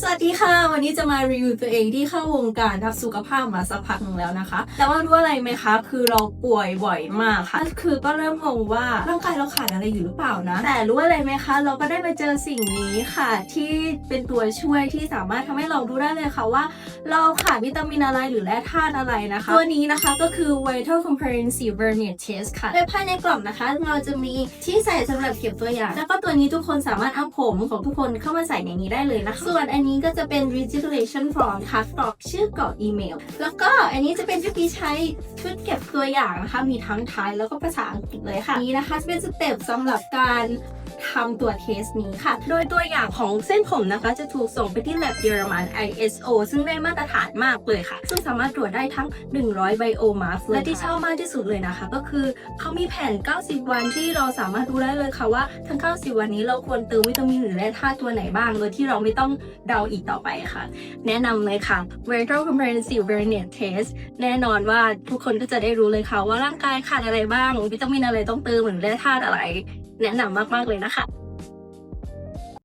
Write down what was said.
สวัสดีค่ะ วันนี้จะมารีวิวตัวเองที่เข้าวงการทักสุขภาพมาสักพักหนึ่งแล้วนะคะ แต่ว่ารู้อะไรไหมคะ คือเราป่วยบ่อยมากค่ะคือก็เริ่มงงว่าร่างกายเราขาดอะไรอยู่หรือเปล่านะ แต่รู้อะไรไหมคะ เราก็ได้มาเจอสิ่งนี้ค่ะ ที่เป็นตัวช่วยที่สามารถทำให้เรารู้ได้เลยค่ะว่า เราขาดวิตามินอะไรหรือแร่ธาตุอะไรนะคะ ตัวนี้นะคะก็คือ Vital Comprehensive Vernier Test ค่ะโดยภายในกล่องนะคะ เราจะมีที่ใส่สำหรับเก็บตัวอย่าง แล้วก็ตัวนี้ทุกคนสามารถเอาผมของทุกคนเข้ามาใส่ในนี้ได้เลยนะคะส่วนอันนี้ก็จะเป็น Registration Form ค่ะกรอกชื่อกรอกอีเมล แล้วก็อันนี้จะเป็นชุดที่ใช้ ชุดเก็บตัวอย่างนะคะ มีทั้งไทยแล้วก็ภาษาอังกฤษเลยค่ะ นี้นะคะจะเป็นสเต็ปสำหรับการทำตัวเทสนี้ค่ะ โดยตัวอย่างของเส้นผมนะคะ จะถูกส่งไปที่ lab เยอรมัน ISO ซึ่งได้มาตรฐานมากเลยค่ะ ซึ่งสามารถตรวจได้ทั้ง 100 ไบโอมาสและที่ชอบมากที่สุดเลยนะคะ ก็คือเขามีแผน90 วันที่เราสามารถรู้ได้เลยค่ะว่า ทั้ง 90 วันนี้เราควรเติมวิตามินหรือแร่ธาตุตัวไหนบ้าง โดยที่เราไม่ต้องเดาอีกต่อไปค่ะ แนะนำเลยค่ะ Vital Comprehensive Vernier Test แน่นอนว่าทุกคคนก็จะได้รู้เลยค่ะว่าร่างกายขาดอะไรบ้างวิตามินอะไรต้องเติมหรือแร่ธาตุอะไร แนะนำมากๆเลยนะคะ